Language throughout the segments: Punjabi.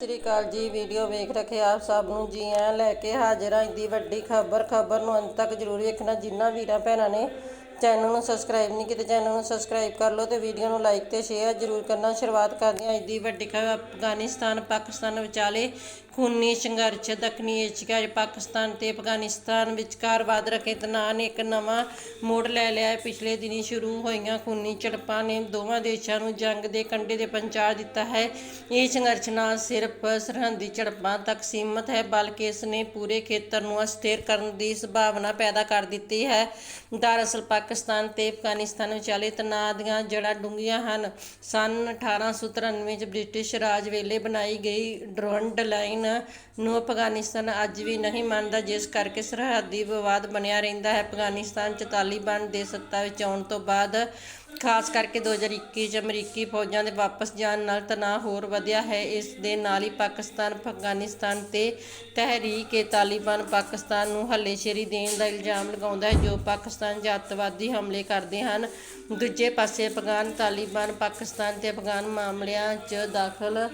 ਸ੍ਰੀ ਅਕਾਲ ਜੀ, ਵੀਡੀਓ ਵੇਖ ਰੱਖੇ ਆਪ ਸਭ ਨੂੰ। ਜੀ ਆਇਆਂ ਲੈ ਕੇ ਹਾਜ਼ਰ ਹਾਂ ਦੀ ਵੱਡੀ ਖਬਰ। ਖਬਰ ਨੂੰ ਅੰਤ ਤੱਕ ਜ਼ਰੂਰ ਵੇਖਣਾ। ਜਿਨ੍ਹਾਂ ਵੀਰਾਂ ਭੈਣਾਂ ਨੇ ਚੈਨਲ ਨੂੰ ਸਬਸਕ੍ਰਾਈਬ ਨਹੀਂ ਕੀਤਾ, ਚੈਨਲ ਨੂੰ ਸਬਸਕ੍ਰਾਈਬ ਕਰ ਲਓ ਤੇ ਵੀਡੀਓ ਨੂੰ ਲਾਈਕ ਤੇ ਸ਼ੇਅਰ ਜ਼ਰੂਰ ਕਰਨਾ। ਸ਼ੁਰੂਆਤ ਕਰਦੇ ਹਾਂ ਅੱਜ ਦੀ ਵੱਡੀ ਖਬਰ। ਅਫਗਾਨਿਸਤਾਨ, ਪਾਕਿਸਤਾਨ ਵਿਚਾਲੇ ਖੂਨੀ ਸੰਘਰਸ਼, ਦੱਖਣੀ ਏਸ਼ੀਆ, ਪਾਕਿਸਤਾਨ ਤੇ ਅਫਗਾਨਿਸਤਾਨ ਵਿਚਕਾਰ ਵਧ ਰਹੇ ਤਣਾਅ ਨੇ ਇੱਕ ਨਵਾਂ ਮੋੜ ਲੈ ਲਿਆ ਹੈ। ਪਿਛਲੇ ਦਿਨੀ ਸ਼ੁਰੂ ਹੋਈਆਂ ਖੂਨੀ ਝੜਪਾਂ ਨੇ ਦੋਵਾਂ ਦੇਸ਼ਾਂ ਨੂੰ ਜੰਗ ਦੇ ਕੰਢੇ ਤੇ ਪਹੁੰਚਾ ਦਿੱਤਾ ਹੈ। ਇਹ ਸੰਘਰਸ਼ ਨਾ ਸਿਰਫ ਸਰਹੱਦੀ ਝੜਪਾਂ ਤੱਕ ਸੀਮਤ ਹੈ, ਬਲਕਿ ਇਸ ਨੇ ਪੂਰੇ ਖੇਤਰ ਨੂੰ ਅਸਥਿਰ ਕਰਨ ਦੀ ਸੰਭਾਵਨਾ ਪੈਦਾ ਕਰ ਦਿੱਤੀ ਹੈ। ਦਰਅਸਲ, ਪਾਕਿਸਤਾਨ ਤੇ ਅਫਗਾਨਿਸਤਾਨ ਵਿਚਾਲੇ ਤਣਾਅ ਦੀਆਂ ਜੜ੍ਹਾਂ ਡੂੰਘੀਆਂ ਹਨ। ਸਨ 1893 ਚ ਬ੍ਰਿਟਿਸ਼ ਰਾਜ ਵੇਲੇ ਬਣਾਈ ਗਈ ਡਰੋਨਡ ਲਾਈਨ ਨੂੰ ਅਫਗਾਨਿਸਤਾਨ ਅੱਜ ਵੀ ਨਹੀਂ ਮੰਨਦਾ, ਜਿਸ ਕਰਕੇ ਸਰਹੱਦੀ ਵਿਵਾਦ ਬਣਿਆ ਰਹਿੰਦਾ ਹੈ। ਅਫਗਾਨਿਸਤਾਨ ਚ ਤਾਲਿਬਾਨ ਦੇ ਸੱਤਾ ਵਿੱਚ ਆਉਣ ਤੋਂ ਬਾਅਦ, ਖਾਸ ਕਰਕੇ 2021 ਚ ਅਮਰੀਕੀ ਫੌਜਾਂ ਦੇ ਵਾਪਸ ਜਾਣ ਨਾਲ ਤਣਾਅ ਹੋਰ ਵਧਿਆ ਹੈ। ਇਸ ਦੇ ਨਾਲ ਹੀ ਪਾਕਿਸਤਾਨ, ਅਫਗਾਨਿਸਤਾਨ ਤੇ ਤਹਿਰੀਕ-ਏ ਤਾਲਿਬਾਨ ਪਾਕਿਸਤਾਨ ਨੂੰ ਹੱਲੇਸ਼ੇਰੀ ਦੇਣ ਦਾ ਇਲਜ਼ਾਮ ਲਗਾਉਂਦਾ ਹੈ, ਜੋ ਪਾਕਿਸਤਾਨ 'ਚ ਅੱਤਵਾਦੀ ਹਮਲੇ ਕਰਦੇ ਹਨ। ਦੂਜੇ ਪਾਸੇ ਅਫਗਾਨ ਤਾਲਿਬਾਨ ਪਾਕਿਸਤਾਨ ਤੇ ਅਫਗਾਨ ਮਾਮਲਿਆਂ 'ਚ ਦਾਖਲ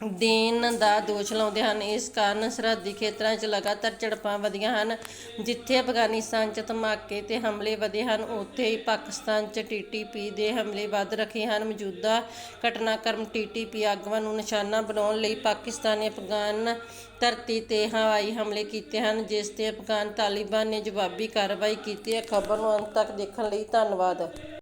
ਦੇਣ ਦਾ ਦੋਸ਼ ਲਾਉਂਦੇ ਹਨ। ਇਸ ਕਾਰਨ ਸਰਹੱਦੀ ਖੇਤਰਾਂ 'ਚ ਲਗਾਤਾਰ ਝੜਪਾਂ ਵਧੀਆਂ ਹਨ। ਜਿੱਥੇ ਅਫਗਾਨਿਸਤਾਨ 'ਚ ਧਮਾਕੇ ਤੇ ਹਮਲੇ ਵਧੇ ਹਨ, ਉੱਥੇ ਹੀ ਪਾਕਿਸਤਾਨ 'ਚ ਟੀਟੀਪੀ ਦੇ ਹਮਲੇ ਵੱਧ ਰੱਖੇ ਹਨ। ਮੌਜੂਦਾ ਘਟਨਾਕ੍ਰਮ ਟੀਟੀਪੀ ਆਗੂਆਂ ਨੂੰ ਨਿਸ਼ਾਨਾ ਬਣਾਉਣ ਲਈ ਪਾਕਿਸਤਾਨ ਨੇ ਅਫਗਾਨ ਧਰਤੀ ਤੇ ਹਵਾਈ ਹਮਲੇ ਕੀਤੇ ਹਨ, ਜਿਸ ਤੇ ਅਫਗਾਨ ਤਾਲਿਬਾਨ ਨੇ ਜਵਾਬੀ ਕਾਰਵਾਈ ਕੀਤੀ ਹੈ। ਖਬਰ ਨੂੰ ਅੰਤ ਤੱਕ ਦੇਖਣ ਲਈ ਧੰਨਵਾਦ।